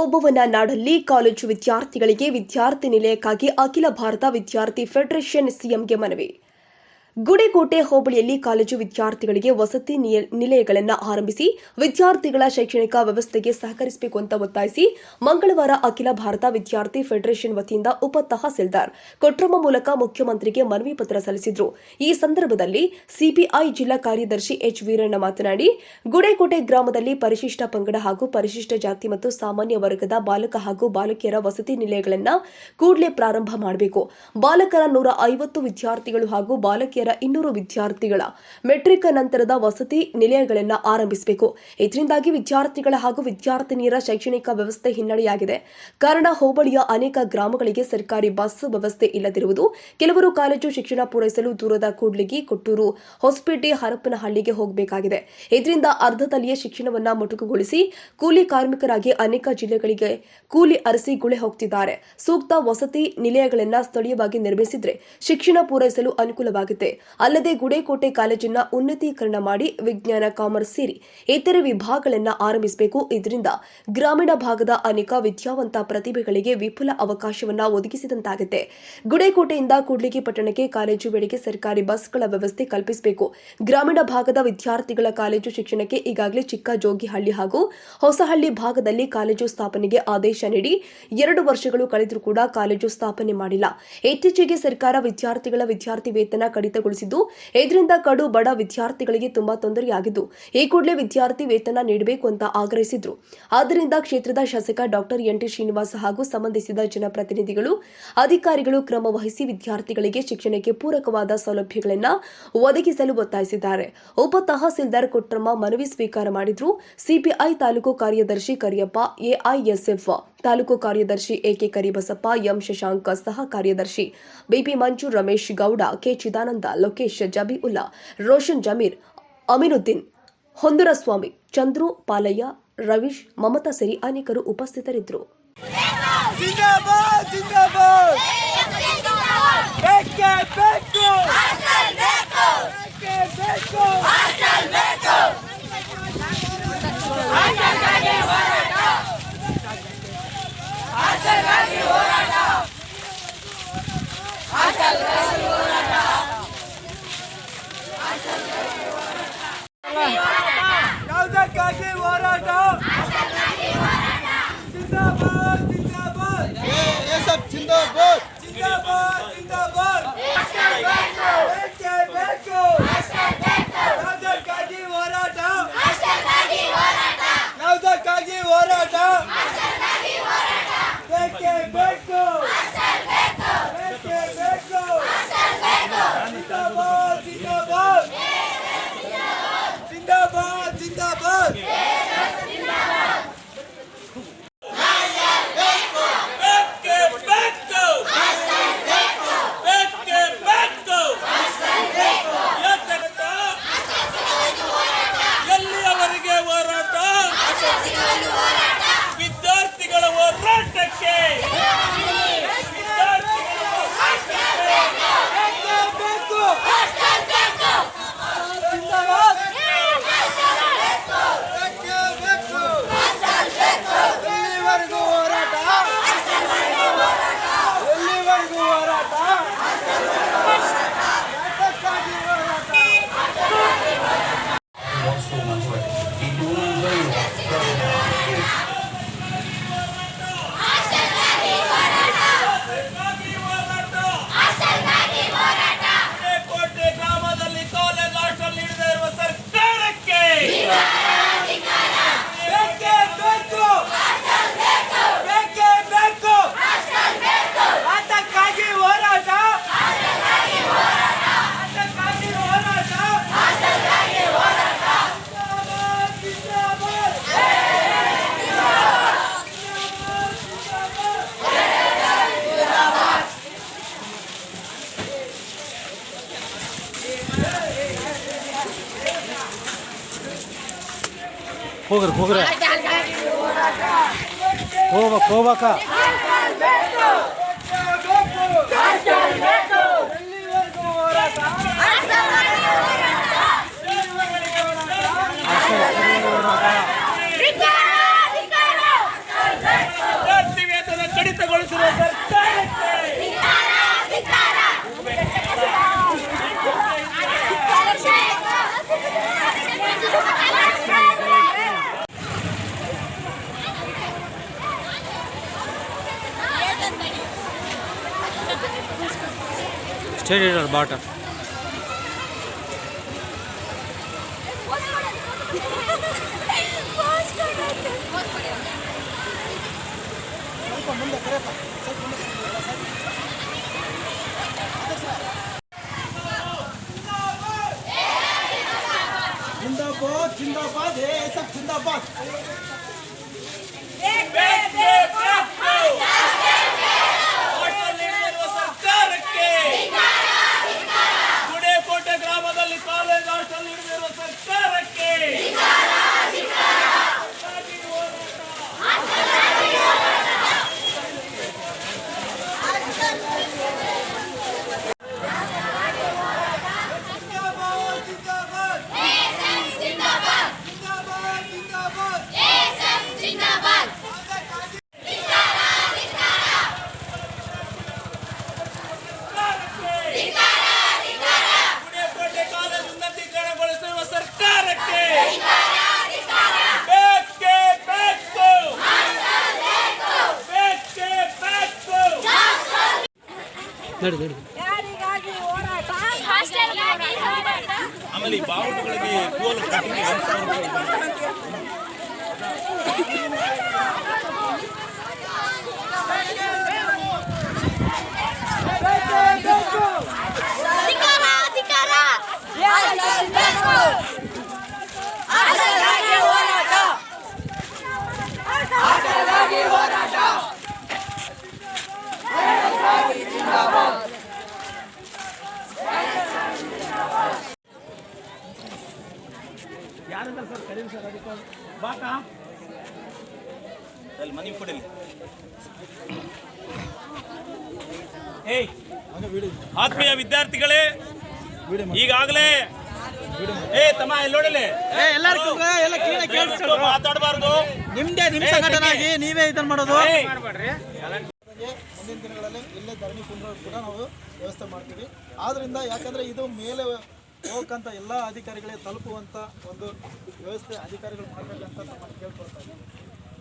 ಓಬವ್ವನ ನಾಡಲ್ಲಿ ಕಾಲೇಜು ವಿದ್ಯಾರ್ಥಿಗಳಿಗೆ ವಿದ್ಯಾರ್ಥಿ ನಿಲಯಕ್ಕಾಗಿ ಅಖಿಲ ಭಾರತ ವಿದ್ಯಾರ್ಥಿ ಫೆಡರೇಷನ್ ಸಿಎಂಗೆ ಮನವಿ. ಗುಡೆಕೋಟೆ ಹೋಬಳಿಯಲ್ಲಿ ಕಾಲೇಜು ವಿದ್ಯಾರ್ಥಿಗಳಿಗೆ ವಸತಿ ನಿಲಯಗಳನ್ನು ಆರಂಭಿಸಿ ವಿದ್ಯಾರ್ಥಿಗಳ ಶೈಕ್ಷಣಿಕ ವ್ಯವಸ್ಥೆಗೆ ಸಹಕರಿಸಬೇಕು ಅಂತ ಒತ್ತಾಯಿಸಿ ಮಂಗಳವಾರ ಅಖಿಲ ಭಾರತ ವಿದ್ಯಾರ್ಥಿ ಫೆಡರೇಷನ್ ವತಿಯಿಂದ ಉಪ ತಹಸೀಲ್ದಾರ್ ಕೊಟ್ರಮ್ಮ ಮೂಲಕ ಮುಖ್ಯಮಂತ್ರಿಗೆ ಮನವಿ ಪತ್ರ ಸಲ್ಲಿಸಿದ್ರು. ಈ ಸಂದರ್ಭದಲ್ಲಿ ಸಿಪಿಐ ಜಿಲ್ಲಾ ಕಾರ್ಯದರ್ಶಿ ಎಚ್ ವೀರಣ್ಣ ಮಾತನಾಡಿ, ಗುಡೇಕೋಟೆ ಗ್ರಾಮದಲ್ಲಿ ಪರಿಶಿಷ್ಟ ಪಂಗಡ ಹಾಗೂ ಪರಿಶಿಷ್ಟ ಜಾತಿ ಮತ್ತು ಸಾಮಾನ್ಯ ವರ್ಗದ ಬಾಲಕ ಹಾಗೂ ಬಾಲಕಿಯರ ವಸತಿ ನಿಲಯಗಳನ್ನು ಕೂಡಲೇ ಪ್ರಾರಂಭ ಮಾಡಬೇಕು. ಬಾಲಕರ ನೂರ ಐವತ್ತು ವಿದ್ಯಾರ್ಥಿಗಳು ಹಾಗೂ ಬಾಲಕಿಯರ ಇನ್ನೂರು ವಿದ್ಯಾರ್ಥಿಗಳ ಮೆಟ್ರಿಕ್ ನಂತರದ ವಸತಿ ನಿಲಯಗಳನ್ನು ಆರಂಭಿಸಬೇಕು. ಇದರಿಂದಾಗಿ ವಿದ್ಯಾರ್ಥಿಗಳ ಹಾಗೂ ವಿದ್ಯಾರ್ಥಿನಿಯರ ಶೈಕ್ಷಣಿಕ ವ್ಯವಸ್ಥೆ ಹಿನ್ನಡೆಯಾಗಿದೆ. ಕಾರಣ, ಹೋಬಳಿಯ ಅನೇಕ ಗ್ರಾಮಗಳಿಗೆ ಸರ್ಕಾರಿ ಬಸ್ ವ್ಯವಸ್ಥೆ ಇಲ್ಲದಿರುವುದು, ಕೆಲವರು ಕಾಲೇಜು ಶಿಕ್ಷಣ ಪೂರೈಸಲು ದೂರದ ಕೂಡ್ಲಿಗಿ ಕೊಟ್ಟೂರು ಹೊಸಪೇಟೆ ಹರಪನಹಳ್ಳಿಗೆ ಹೋಗಬೇಕಾಗಿದೆ. ಇದರಿಂದ ಅರ್ಧದಲ್ಲಿಯೇ ಶಿಕ್ಷಣವನ್ನ ಮೊಟಕುಗೊಳಿಸಿ ಕೂಲಿ ಕಾರ್ಮಿಕರಾಗಿ ಅನೇಕ ಜಿಲ್ಲೆಗಳಿಗೆ ಕೂಲಿ ಅರಸಿ ಗುಳೆ ಹೋಗ್ತಿದ್ದಾರೆ. ಸೂಕ್ತ ವಸತಿ ನಿಲಯಗಳನ್ನು ಸ್ಥಳೀಯವಾಗಿ ನಿರ್ಮಿಸಿದ್ರೆ ಶಿಕ್ಷಣ ಪೂರೈಸಲು ಅನುಕೂಲವಾಗುತ್ತೆ. ಅಲ್ಲದೆ ಗುಡೇಕೋಟೆ ಕಾಲೇಜನ್ನ ಉನ್ನತೀಕರಣ ಮಾಡಿ ವಿಜ್ಞಾನ ಕಾಮರ್ಸ್ ಸೇರಿ ಇತರೆ ವಿಭಾಗಗಳನ್ನು ಆರಂಭಿಸಬೇಕು. ಇದರಿಂದ ಗ್ರಾಮೀಣ ಭಾಗದ ಅನೇಕ ವಿದ್ಯಾವಂತ ಪ್ರತಿಭೆಗಳಿಗೆ ವಿಪುಲ ಅವಕಾಶವನ್ನ ಒದಗಿಸಿದಂತಾಗುತ್ತೆ. ಗುಡೇಕೋಟೆಯಿಂದ ಕೂಡ್ಲಿಗಿ ಪಟ್ಟಣಕ್ಕೆ ಕಾಲೇಜು ವೇಳೆಗೆ ಸರ್ಕಾರಿ ಬಸ್ಗಳ ವ್ಯವಸ್ಥೆ ಕಲ್ಪಿಸಬೇಕು. ಗ್ರಾಮೀಣ ಭಾಗದ ವಿದ್ಯಾರ್ಥಿಗಳ ಕಾಲೇಜು ಶಿಕ್ಷಣಕ್ಕೆ ಈಗಾಗಲೇ ಚಿಕ್ಕ ಜೋಗಿಹಳ್ಳಿ ಹಾಗೂ ಹೊಸಹಳ್ಳಿ ಭಾಗದಲ್ಲಿ ಕಾಲೇಜು ಸ್ಥಾಪನೆಗೆ ಆದೇಶ ನೀಡಿ ಎರಡು ವರ್ಷಗಳು ಕಳೆದರೂ ಕೂಡ ಕಾಲೇಜು ಸ್ಥಾಪನೆ ಮಾಡಿಲ್ಲ. ಇತ್ತೀಚೆಗೆ ಸರ್ಕಾರ ವಿದ್ಯಾರ್ಥಿಗಳ ವಿದ್ಯಾರ್ಥಿ ವೇತನ ಕಡಿತಗೊಳಿಸಿದ್ದು ಇದರಿಂದ ಕಡು ಬಡ ವಿದ್ಯಾರ್ಥಿಗಳಿಗೆ ತುಂಬಾ ತೊಂದರೆಯಾಗಿದ್ದು, ಈ ಕೂಡಲೇ ವಿದ್ಯಾರ್ಥಿ ವೇತನ ನೀಡಬೇಕು ಅಂತ ಆಗ್ರಹಿಸಿದ್ರು. ಆದ್ದರಿಂದ ಕ್ಷೇತ್ರದ ಶಾಸಕ ಡಾಕ್ಟರ್ ಎನ್ ಟಿ ಶ್ರೀನಿವಾಸ್ ಹಾಗೂ ಸಂಬಂಧಿಸಿದ ಜನಪ್ರತಿನಿಧಿಗಳು, ಅಧಿಕಾರಿಗಳು ಕ್ರಮ ವಹಿಸಿ ವಿದ್ಯಾರ್ಥಿಗಳಿಗೆ ಶಿಕ್ಷಣಕ್ಕೆ ಪೂರಕವಾದ ಸೌಲಭ್ಯಗಳನ್ನು ಒದಗಿಸಲು ಒತ್ತಾಯಿಸಿದ್ದಾರೆ. ಉಪ ತಹಸೀಲ್ದಾರ್ ಕೊಟ್ರಮ್ಮ ಮನವಿ ಸ್ವೀಕಾರ ಮಾಡಿದ್ರು. ಸಿಪಿಐ ತಾಲೂಕು ಕಾರ್ಯದರ್ಶಿ ಕರಿಯಪ್ಪ ಎಐಎಸ್ಎಫ್ ತಾಲೂಕು ಕಾರ್ಯದರ್ಶಿ ಎಕೆ ಕರಿಬಸಪ್ಪ, ಎಂ ಶಶಾಂಕ, ಸಹ ಕಾರ್ಯದರ್ಶಿ ಬಿಪಿ ಮಂಜು, ರಮೇಶ್ ಗೌಡ, ಕೆ ಚಿದಾನಂದ, ಲೋಕೇಶ್ ಜಬೀಉಲ್ಲಾ ರೋಷನ್ ಜಮೀರ್, ಅಮೀನುದ್ದೀನ್, ಹೊಂದುರಸ್ವಾಮಿ, ಚಂದ್ರು, ಪಾಲಯ್ಯ, ರವೀಶ್, ಮಮತಾ ಸೇರಿ ಅನೇಕರು ಉಪಸ್ಥಿತರಿದ್ದರು. ಬೇಕೇ! जिंदाबाद जिंदाबाद ये सब जिंदाबाद ಹೋಗ್ರಿ. ಹೋಗ್ರಿ ಹೋಗ್ಬೇಕು ಹೋಗ್ಬೇಕ. సైడ్ వేశాడు బాట जिंदाबाद जिंदाबाद है सब जिंदाबाद ಆಮೇಲೆ ಈ ಬಾವುಟಗಳಿಗೆ ಕೋಲು ಕಟ್ಟಿಗೆ ಅಧಿಕಾರ ಅಧಿಕಾರ ಹಾಸ್ಟೆಲ್ಗಾಗಿ ಹೋರಾಟ ಅಲ್ಲಿ ಮನೆ ಕೊಡಿಲ್ಲ ಏಯ್! ಆತ್ಮೀಯ ವಿದ್ಯಾರ್ಥಿಗಳೇ ಈಗಾಗಲೇ ಏ ತಮ್ಮ ಇಲ್ಲಿ ನೋಡಲಿ. ಎಲ್ಲರಿಗೂ ಎಲ್ಲ ಕೇಳಿ ದಯವಿಟ್ಟು ಮಾತಾಡಬಾರ್ದು. ನಿಮ್ದೇ ನಿಮ್ ಏ, ಸಂಘಟನೆ ನೀವೇ ಇದನ್ನ ಮಾಡೋದು. ಮುಂದಿನ ದಿನಗಳಲ್ಲಿ ಇಲ್ಲೇ ಧರಣಿ ಕುಂದ್ರ ಕೂಡ ನಾವು ವ್ಯವಸ್ಥೆ ಮಾಡ್ತೀವಿ. ಆದ್ರಿಂದ ಯಾಕಂದ್ರೆ ಇದು ಮೇಲೆ ಹೋಗಕ್ಕಂತ ಎಲ್ಲ ಅಧಿಕಾರಿಗಳಿಗೆ ತಲುಪುವಂತ ಒಂದು ವ್ಯವಸ್ಥೆ ಅಧಿಕಾರಿಗಳು ಮಾಡಬೇಕಂತ ನಮ್ಮನ್ನು ಕೇಳ್ಕೊಳ್ತಾ ಇದ್ದೀನಿ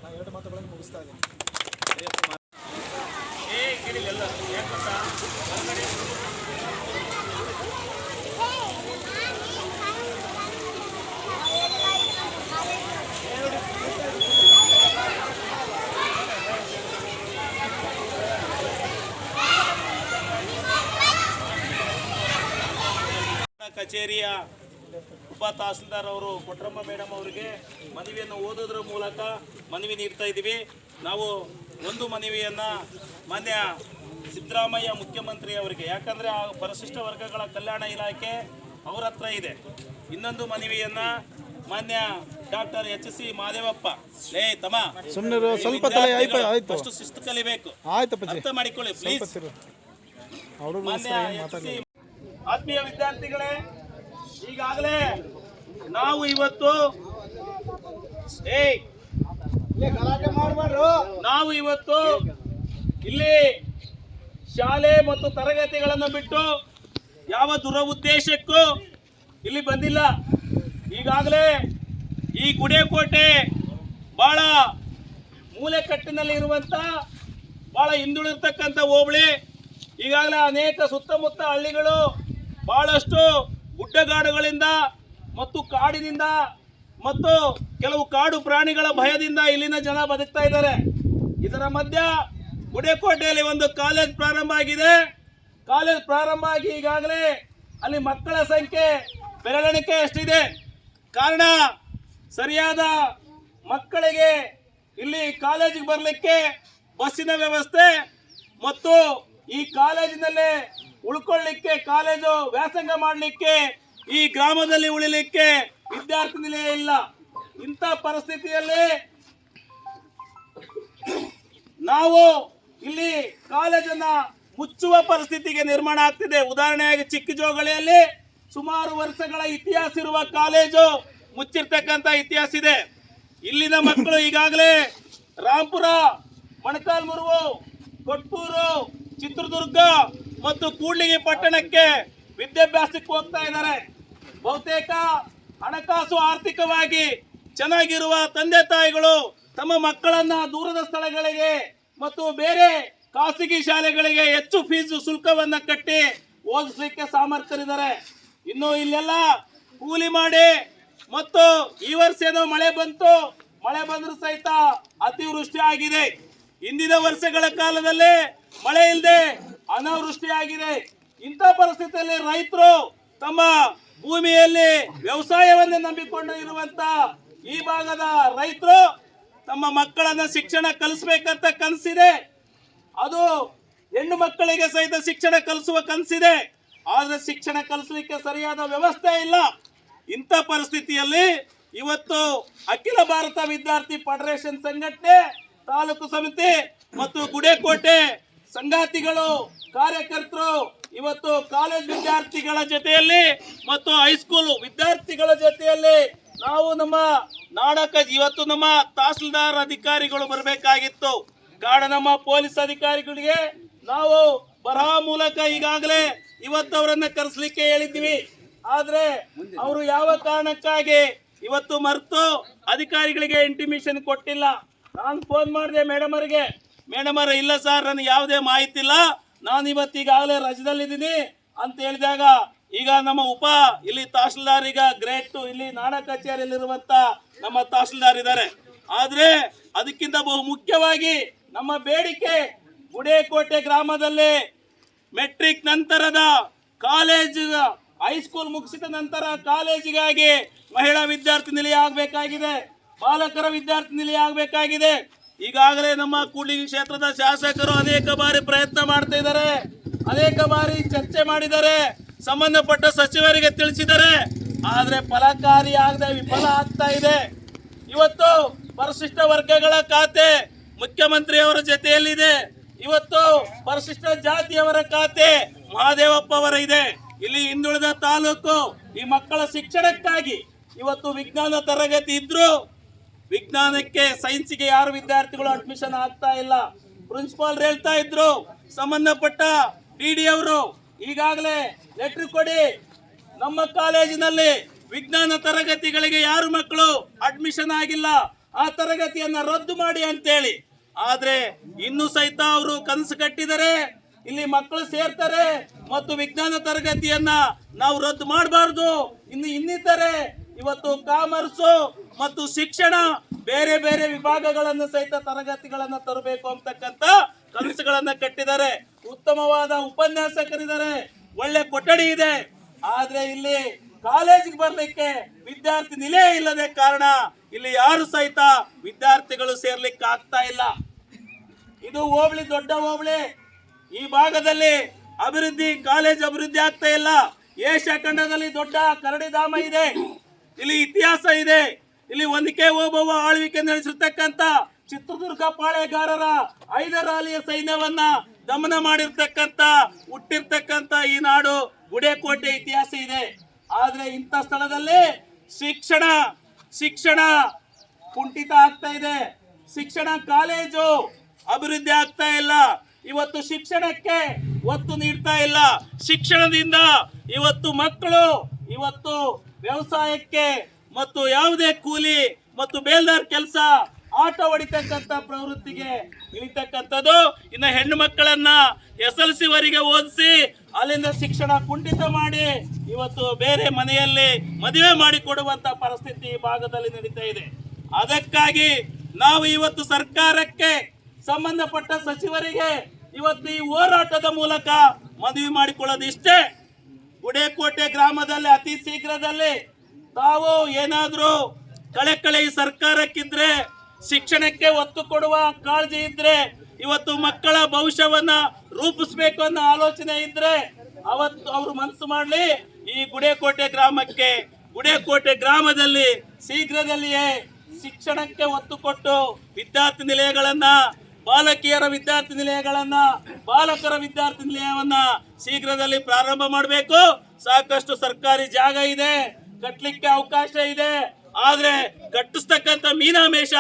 ನಾನು ಎರಡು ಮಾತುಗಳನ್ನು ಮುಗಿಸ್ತಾ ಇದ್ದೀನಿ ಏ ಗಿಡಿ ಎಲ್ಲ ಯಾಕ್ ಗೊತ್ತಾ? ಹೊರ್ಗಡೆ ಕಚೇರಿಯ ಉಪ ತಹಸೀಲ್ದಾರ್ ಅವರು ಕೊಟ್ರಮ್ಮ ಮೇಡಮ್ ಅವರಿಗೆ ಮನವಿಯನ್ನು ಓದೋದ್ರ ಮೂಲಕ ಮನವಿ ನೀಡ್ತಾ ಇದ್ದೀವಿ. ನಾವು ಒಂದು ಮನವಿಯನ್ನು ಮಾನ್ಯ ಸಿದ್ದರಾಮಯ್ಯ ಮುಖ್ಯಮಂತ್ರಿ ಅವರಿಗೆ ಯಾಕಂದರೆ ಆ ಪರಿಶಿಷ್ಟ ವರ್ಗಗಳ ಕಲ್ಯಾಣ ಇಲಾಖೆ ಅವರ ಹತ್ರ ಇದೆ. ಇನ್ನೊಂದು ಮನವಿಯನ್ನು ಮಾನ್ಯ ಡಾಕ್ಟರ್ ಎಚ್ ಸಿ ಮಾದೇವಪ್ಪ ಲೇ ತಮ್ಮ ಸುಮ್ಮನೆ ಸ್ವಲ್ಪ ತಲೆ ಆಯ್ತು ಆಯ್ತು. ಫಸ್ಟ್ ಶಿಸ್ತು ಕಲಿಬೇಕು. ಆಯ್ತಪ್ಪ ಅರ್ಥ ಮಾಡಿಕೊಳ್ಳಿ ಪ್ಲೀಸ್ ಅವರು ಎಚ್ FC ಆತ್ಮೀಯ ವಿದ್ಯಾರ್ಥಿಗಳೇ, ಈಗಾಗಲೇ ನಾವು ಇವತ್ತು ನಾವು ಇವತ್ತು ಇಲ್ಲಿ ಶಾಲೆ ಮತ್ತು ತರಗತಿಗಳನ್ನು ಬಿಟ್ಟು ಯಾವ ದುರುದ್ದೇಶಕ್ಕೂ ಇಲ್ಲಿ ಬಂದಿಲ್ಲ. ಈಗಾಗಲೇ ಈ ಗುಡೇಕೋಟೆ ಬಹಳ ಮೂಲೆಕಟ್ಟಿನಲ್ಲಿ ಇರುವಂತ, ಬಹಳ ಹಿಂದುಳಿರ್ತಕ್ಕಂಥ ಹೋಬಳಿ, ಈಗಾಗಲೇ ಅನೇಕ ಸುತ್ತಮುತ್ತ ಹಳ್ಳಿಗಳು ಬಹಳಷ್ಟು ಗುಡ್ಡಗಾಡುಗಳಿಂದ ಮತ್ತು ಕಾಡಿನಿಂದ ಮತ್ತು ಕೆಲವು ಕಾಡು ಪ್ರಾಣಿಗಳ ಭಯದಿಂದ ಇಲ್ಲಿನ ಜನ ಬದುಕ್ತಾ ಇದ್ದಾರೆ. ಇದರ ಮಧ್ಯ ಗುಡೇಕೋಟೆಯಲ್ಲಿ ಒಂದು ಕಾಲೇಜ್ ಪ್ರಾರಂಭ ಆಗಿದೆ. ಕಾಲೇಜ್ ಪ್ರಾರಂಭ ಆಗಿ ಈಗಾಗಲೇ ಅಲ್ಲಿ ಮಕ್ಕಳ ಸಂಖ್ಯೆ ಬೆರಳೆಣಿಕೆ ಅಷ್ಟಿದೆ ಕಾರಣ ಸರಿಯಾದ ಮಕ್ಕಳಿಗೆ ಇಲ್ಲಿ ಕಾಲೇಜಿಗೆ ಬರಲಿಕ್ಕೆ ಬಸ್ಸಿನ ವ್ಯವಸ್ಥೆ ಮತ್ತು ಈ ಕಾಲೇಜಿನಲ್ಲೇ ಉಳ್ಕೊಳ್ಳಿಕ್ಕೆ, ಕಾಲೇಜು ವ್ಯಾಸಂಗ ಮಾಡಲಿಕ್ಕೆ, ಈ ಗ್ರಾಮದಲ್ಲಿ ಉಳಿಲಿಕ್ಕೆ ವಿದ್ಯಾರ್ಥಿ ನಿಲಯ ಇಲ್ಲ. ಇಂಥ ಪರಿಸ್ಥಿತಿಯಲ್ಲಿ ನಾವು ಇಲ್ಲಿ ಕಾಲೇಜನ್ನ ಮುಚ್ಚುವ ಪರಿಸ್ಥಿತಿಗೆ ನಿರ್ಮಾಣ ಆಗ್ತಿದೆ. ಉದಾಹರಣೆಯಾಗಿ ಚಿಕ್ಕಜೋಗಳಿಯಲ್ಲಿ ಸುಮಾರು ವರ್ಷಗಳ ಇತಿಹಾಸ ಇರುವ ಕಾಲೇಜು ಮುಚ್ಚಿರ್ತಕ್ಕಂಥ ಇತಿಹಾಸ ಇದೆ. ಇಲ್ಲಿನ ಮಕ್ಕಳು ಈಗಾಗಲೇ ರಾಂಪುರ, ಮೊಣಕಾಲ್ಮುರು ಕೊಟ್ಟೂರು ಚಿತ್ರದುರ್ಗ ಮತ್ತು ಕೂಡ್ಲಿಗಿ ಪಟ್ಟಣಕ್ಕೆ ವಿದ್ಯಾಭ್ಯಾಸಕ್ಕೆ ಹೋಗ್ತಾ ಇದ್ದಾರೆ. ಬಹುತೇಕ ಹಣಕಾಸು ಆರ್ಥಿಕವಾಗಿ ಚೆನ್ನಾಗಿರುವ ತಂದೆ ತಾಯಿಗಳು ತಮ್ಮ ಮಕ್ಕಳನ್ನ ದೂರದ ಸ್ಥಳಗಳಿಗೆ ಮತ್ತು ಬೇರೆ ಖಾಸಗಿ ಶಾಲೆಗಳಿಗೆ ಹೆಚ್ಚು ಫೀಸು ಶುಲ್ಕವನ್ನ ಕಟ್ಟಿ ಓದಿಸಲಿಕ್ಕೆ ಸಾಮರ್ಥ್ಯರಿದ್ದಾರೆ. ಇನ್ನು ಇಲ್ಲೆಲ್ಲ ಕೂಲಿ ಮಾಡಿ ಮತ್ತು ಈ ವರ್ಷ ಏನೋ ಮಳೆ ಬಂತು, ಮಳೆ ಬಂದರೂ ಸಹಿತ ಅತಿವೃಷ್ಟಿ ಆಗಿದೆ. ಹಿಂದಿನ ವರ್ಷಗಳ ಕಾಲದಲ್ಲಿ ಮಳೆ ಇಲ್ಲದೆ ಅನಾವೃಷ್ಟಿ ಆಗಿದೆ ಇಂಥ ಪರಿಸ್ಥಿತಿಯಲ್ಲಿ ರೈತರು ತಮ್ಮ ಭೂಮಿಯಲ್ಲಿ ವ್ಯವಸಾಯವನ್ನೇ ನಂಬಿಕೊಂಡು ಇರುವಂತ ಈ ಭಾಗದ ರೈತರು ತಮ್ಮ ಮಕ್ಕಳನ್ನ ಶಿಕ್ಷಣ ಕಲಿಸ್ಬೇಕಂತ ಕನಸಿದೆ. ಅದು ಹೆಣ್ಣು ಮಕ್ಕಳಿಗೆ ಸಹಿತ ಶಿಕ್ಷಣ ಕಲಿಸುವ ಕನಸಿದೆ. ಆದ್ರೆ ಶಿಕ್ಷಣ ಕಲಿಸಲಿಕ್ಕೆ ಸರಿಯಾದ ವ್ಯವಸ್ಥೆ ಇಲ್ಲ. ಇಂಥ ಪರಿಸ್ಥಿತಿಯಲ್ಲಿ ಇವತ್ತು ಅಖಿಲ ಭಾರತ ವಿದ್ಯಾರ್ಥಿ ಫೆಡರೇಷನ್ ಸಂಘಟನೆ, ತಾಲೂಕು ಸಮಿತಿ ಮತ್ತು ಗುಡೇಕೋಟೆ ಸಂಗಾತಿಗಳು ಕಾರ್ಯಕರ್ತರು ಇವತ್ತು ಕಾಲೇಜ್ ವಿದ್ಯಾರ್ಥಿಗಳ ಜೊತೆಯಲ್ಲಿ ಮತ್ತು ಹೈಸ್ಕೂಲ್ ವಿದ್ಯಾರ್ಥಿಗಳ ಜೊತೆಯಲ್ಲಿ ನಾವು ನಮ್ಮ ನಾಡಕ ಇವತ್ತು ನಮ್ಮ ತಹಸೀಲ್ದಾರ್ ಅಧಿಕಾರಿಗಳು ಬರಬೇಕಾಗಿತ್ತು. ಕಾರಣ ನಮ್ಮ ಪೊಲೀಸ್ ಅಧಿಕಾರಿಗಳಿಗೆ ನಾವು ಬರಹ ಮೂಲಕ ಈಗಾಗಲೇ ಇವತ್ತು ಅವರನ್ನ ಕರೆಸ್ಲಿಕ್ಕೆ ಹೇಳಿದ್ವಿ ಆದ್ರೆ ಅವರು ಯಾವ ಕಾರಣಕ್ಕಾಗಿ ಇವತ್ತು ಮರೆತು ಅಧಿಕಾರಿಗಳಿಗೆ ಇಂಟಿಮೇಷನ್ ಕೊಟ್ಟಿಲ್ಲ? ನಾನು ಫೋನ್ ಮಾಡಿದೆ ಮೇಡಮ್ ಅವರಿಗೆ. ಮೇಡಮ್ ಅವರ, ಇಲ್ಲ ಸರ್ ನನಗೆ ಯಾವುದೇ ಮಾಹಿತಿ ಇಲ್ಲ. ನಾನು ಇವತ್ತು ಈಗಾಗಲೇ ರಜದಲ್ಲಿದ್ದೀನಿ ಅಂತ ಹೇಳಿದಾಗ ಈಗ ನಮ್ಮ ಉಪ ಇಲ್ಲಿ ತಹಸೀಲ್ದಾರ್ ಈಗ ಗ್ರೇಟ್ ಇಲ್ಲಿ ನಾಡ ಕಚೇರಿಯಲ್ಲಿರುವಂತ ನಮ್ಮ ತಹಸೀಲ್ದಾರ್ ಇದ್ದಾರೆ. ಆದ್ರೆ ಅದಕ್ಕಿಂತ ಬಹು ಮುಖ್ಯವಾಗಿ ನಮ್ಮ ಬೇಡಿಕೆ ಗುಡೇಕೋಟೆ ಗ್ರಾಮದಲ್ಲಿ ಮೆಟ್ರಿಕ್ ನಂತರದ ಕಾಲೇಜ್ ಹೈಸ್ಕೂಲ್ ಮುಗಿಸಿದ ನಂತರ ಕಾಲೇಜಿಗಾಗಿ ಮಹಿಳಾ ವಿದ್ಯಾರ್ಥಿ ನಿಲಯ ಆಗಬೇಕಾಗಿದೆ, ಬಾಲಕರ ವಿದ್ಯಾರ್ಥಿ ನಿಲಯ ಆಗಬೇಕಾಗಿದೆ. ಈಗಾಗಲೇ ನಮ್ಮ ಕೂಡ್ಲಿಗಿ ಕ್ಷೇತ್ರದ ಶಾಸಕರು ಅನೇಕ ಬಾರಿ ಪ್ರಯತ್ನ ಮಾಡ್ತಾ ಇದ್ದಾರೆ. ಅನೇಕ ಬಾರಿ ಚರ್ಚೆ ಮಾಡಿದ್ದಾರೆ. ಸಂಬಂಧಪಟ್ಟ ಸಚಿವರಿಗೆ ತಿಳಿಸಿದ್ದಾರೆ. ಆದ್ರೆ ಫಲಕಾರಿ ಆಗದೆ ವಿಫಲ ಆಗ್ತಾ ಇದೆ. ಇವತ್ತು ಪರಿಶಿಷ್ಟ ವರ್ಗಗಳ ಖಾತೆ ಮುಖ್ಯಮಂತ್ರಿಯವರ ಜೊತೆಯಲ್ಲಿದೆ. ಇವತ್ತು ಪರಿಶಿಷ್ಟ ಜಾತಿಯವರ ಖಾತೆ ಮಹಾದೇವಪ್ಪ ಅವರ ಇದೆ. ಇಲ್ಲಿ ಹಿಂದುಳಿದ ತಾಲೂಕು ಈ ಮಕ್ಕಳ ಶಿಕ್ಷಣಕ್ಕಾಗಿ ಇವತ್ತು ವಿಜ್ಞಾನ ತರಗತಿ ಇದ್ರು ವಿಜ್ಞಾನಕ್ಕೆ ಸೈನ್ಸ್ಗೆ ಯಾರು ವಿದ್ಯಾರ್ಥಿಗಳು ಅಡ್ಮಿಷನ್ ಆಗ್ತಾ ಇಲ್ಲ. ಪ್ರಿನ್ಸಿಪಾಲ್ ಹೇಳ್ತಾ ಇದ್ರು ಸಂಬಂಧಪಟ್ಟ ಡಿ ಡಿ ಅವರು ಈಗಾಗಲೇ ಲೆಟರ್ ಕೊಡಿ. ನಮ್ಮ ಕಾಲೇಜಿನಲ್ಲಿ ವಿಜ್ಞಾನ ತರಗತಿಗಳಿಗೆ ಯಾರು ಮಕ್ಕಳು ಅಡ್ಮಿಷನ್ ಆಗಿಲ್ಲ? ಆ ತರಗತಿಯನ್ನ ರದ್ದು ಮಾಡಿ ಅಂತೇಳಿ. ಆದರೆ ಇನ್ನು ಸಹಿತ ಅವರು ಕನಸು ಕಟ್ಟಿದರೆ, ಇಲ್ಲಿ ಮಕ್ಕಳು ಸೇರ್ತಾರೆ ಮತ್ತು ವಿಜ್ಞಾನ ತರಗತಿಯನ್ನ ನಾವು ರದ್ದು ಮಾಡಬಾರ್ದು. ಇನ್ನು ಇನ್ನಿತರೆ ಇವತ್ತು ಕಾಮರ್ಸು ಮತ್ತು ಶಿಕ್ಷಣ ಬೇರೆ ಬೇರೆ ವಿಭಾಗಗಳನ್ನು ಸಹಿತ ತರಗತಿಗಳನ್ನು ತರಬೇಕು ಅಂತಕ್ಕಂತ ಕನಸುಗಳನ್ನ ಕಟ್ಟಿದ್ದಾರೆ, ಉತ್ತಮವಾದ ಉಪನ್ಯಾಸಕರಿದ್ದಾರೆ, ಒಳ್ಳೆ ಕೊಠಡಿ ಇದೆ. ಆದ್ರೆ ಇಲ್ಲಿ ಕಾಲೇಜಿಗೆ ಬರ್ಲಿಕ್ಕೆ ವಿದ್ಯಾರ್ಥಿ ನಿಲಯ ಇಲ್ಲದೆ ಕಾರಣ, ಇಲ್ಲಿ ಯಾರು ಸಹಿತ ವಿದ್ಯಾರ್ಥಿಗಳು ಸೇರ್ಲಿಕ್ಕೆ ಆಗ್ತಾ ಇಲ್ಲ. ಇದು ಹೋಬಳಿ, ದೊಡ್ಡ ಹೋಬಳಿ. ಈ ಭಾಗದಲ್ಲಿ ಅಭಿವೃದ್ಧಿ, ಕಾಲೇಜ್ ಅಭಿವೃದ್ಧಿ ಆಗ್ತಾ ಇಲ್ಲ. ಏಷ್ಯಾ ಖಂಡದಲ್ಲಿ ದೊಡ್ಡ ಕರಡಿಧಾಮ ಇದೆ. ಇಲ್ಲಿ ಇತಿಹಾಸ ಇದೆ. ಇಲ್ಲಿ ಒಂದಕ್ಕೆ ಓಬವ್ವ ಆಳ್ವಿಕೆ ನಡೆಸಿರ್ತಕ್ಕಂತ ಚಿತ್ರದುರ್ಗ ಪಾಳೆಗಾರರ ಐದರಾಲಿಯ ಸೈನ್ಯವನ್ನ ದಮನ ಮಾಡಿರ್ತಕ್ಕಂತ ಹುಟ್ಟಿರ್ತಕ್ಕಂತ ಈ ನಾಡು ಗುಡೇಕೋಟೆ ಇತಿಹಾಸ ಇದೆ. ಆದ್ರೆ ಇಂಥ ಸ್ಥಳದಲ್ಲಿ ಶಿಕ್ಷಣ ಶಿಕ್ಷಣ ಕುಂಠಿತ ಆಗ್ತಾ ಇದೆ. ಶಿಕ್ಷಣ ಕಾಲೇಜು ಅಭಿವೃದ್ಧಿ ಆಗ್ತಾ ಇಲ್ಲ. ಇವತ್ತು ಶಿಕ್ಷಣಕ್ಕೆ ಒತ್ತು ನೀಡ್ತಾ ಇಲ್ಲ. ಶಿಕ್ಷಣದಿಂದ ಇವತ್ತು ಮಕ್ಕಳು ಇವತ್ತು ವ್ಯವಸಾಯಕ್ಕೆ ಮತ್ತು ಯಾವುದೇ ಕೂಲಿ ಮತ್ತು ಬೇಲ್ದಾರ್ ಕೆಲಸ ಆಟ ಹೊಡಿತಕ್ಕಂಥ ಪ್ರವೃತ್ತಿಗೆ ಇಳಿತಕ್ಕಂಥದ್ದು ಇನ್ನು ಹೆಣ್ಣು ಮಕ್ಕಳನ್ನ ಎಸ್ ಎಲ್ ಸಿ ವರೆಗೆ ಓದಿಸಿ ಅಲ್ಲಿಂದ ಶಿಕ್ಷಣ ಕುಂಠಿತ ಮಾಡಿ ಇವತ್ತು ಬೇರೆ ಮನೆಯಲ್ಲಿ ಮದುವೆ ಮಾಡಿ ಕೊಡುವಂತ ಪರಿಸ್ಥಿತಿ ಈ ಭಾಗದಲ್ಲಿ ನಡೀತಾ ಇದೆ. ಅದಕ್ಕಾಗಿ ನಾವು ಇವತ್ತು ಸರ್ಕಾರಕ್ಕೆ ಸಂಬಂಧಪಟ್ಟ ಸಚಿವರಿಗೆ ಇವತ್ತು ಈ ಹೋರಾಟದ ಮೂಲಕ ಮದುವೆ ಮಾಡಿಕೊಳ್ಳೋದು ಇಷ್ಟೇ. ಗುಡೇಕೋಟೆ ಗ್ರಾಮದಲ್ಲಿ ಅತಿ ಶೀಘ್ರದಲ್ಲಿ ತಾವು ಏನಾದರೂ ಕಳೆ ಈ ಸರ್ಕಾರಕ್ಕಿದ್ರೆ ಶಿಕ್ಷಣಕ್ಕೆ ಒತ್ತು ಕೊಡುವ ಕಾಳಜಿ ಇದ್ರೆ, ಇವತ್ತು ಮಕ್ಕಳ ಭವಿಷ್ಯವನ್ನ ರೂಪಿಸ್ಬೇಕು ಅನ್ನೋ ಆಲೋಚನೆ ಇದ್ರೆ, ಅವತ್ತು ಅವರು ಮನಸ್ಸು ಮಾಡಲಿ, ಈ ಗುಡೇಕೋಟೆ ಗ್ರಾಮಕ್ಕೆ. ಗುಡೇಕೋಟೆ ಗ್ರಾಮದಲ್ಲಿ ಶೀಘ್ರದಲ್ಲಿಯೇ ಶಿಕ್ಷಣಕ್ಕೆ ಒತ್ತು ಕೊಟ್ಟು ವಿದ್ಯಾರ್ಥಿ ನಿಲಯಗಳನ್ನ, ಬಾಲಕಿಯರ ವಿದ್ಯಾರ್ಥಿ ನಿಲಯಗಳನ್ನ, ಬಾಲಕರ ವಿದ್ಯಾರ್ಥಿ ನಿಲಯವನ್ನ ಶೀಘ್ರದಲ್ಲಿ ಪ್ರಾರಂಭ ಮಾಡಬೇಕು. ಸಾಕಷ್ಟು ಸರ್ಕಾರಿ ಜಾಗ ಇದೆ ಕಟ್ಟಲಿಕ್ಕೆ ಅವಕಾಶ ಇದೆ. ಆದ್ರೆ ಕಟ್ಟಿಸ್ತಕ್ಕಂಥ ಮೀನಾಮೇಷ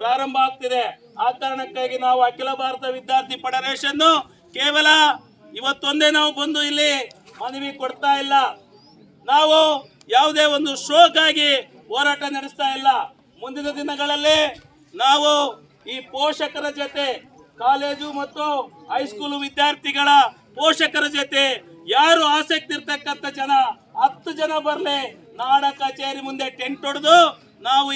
ಪ್ರಾರಂಭ ಆಗ್ತಿದೆ. ಆ ಕಾರಣಕ್ಕಾಗಿ ನಾವು ಅಖಿಲ ಭಾರತ ವಿದ್ಯಾರ್ಥಿ ಫೆಡರೇಷನ್ ಕೇವಲ ಇವತ್ತೊಂದೇ ನಾವು ಬಂದು ಇಲ್ಲಿ ಮನವಿ ಕೊಡ್ತಾ ಇಲ್ಲ. ನಾವು ಯಾವುದೇ ಒಂದು ಶೋಗಾಗಿ ಹೋರಾಟ ನಡೆಸ್ತಾ ಇಲ್ಲ. ಮುಂದಿನ ದಿನಗಳಲ್ಲಿ ನಾವು ಈ ಪೋಷಕರ ಜೊತೆ ಕಾಲೇಜು ಮತ್ತು ಹೈಸ್ಕೂಲು ವಿದ್ಯಾರ್ಥಿಗಳ ಪೋಷಕರ ಜೊತೆ ಯಾರು ಆಸಕ್ತಿ ಇರ್ತಕ್ಕಂಥ ಜನ ಹತ್ತು ಜನ ಬರ್ಲಿ ನಾಡ ಕಚೇರಿ ಮುಂದೆ ಟೆಂಟ್ ಹೊಡೆದು ನಾವು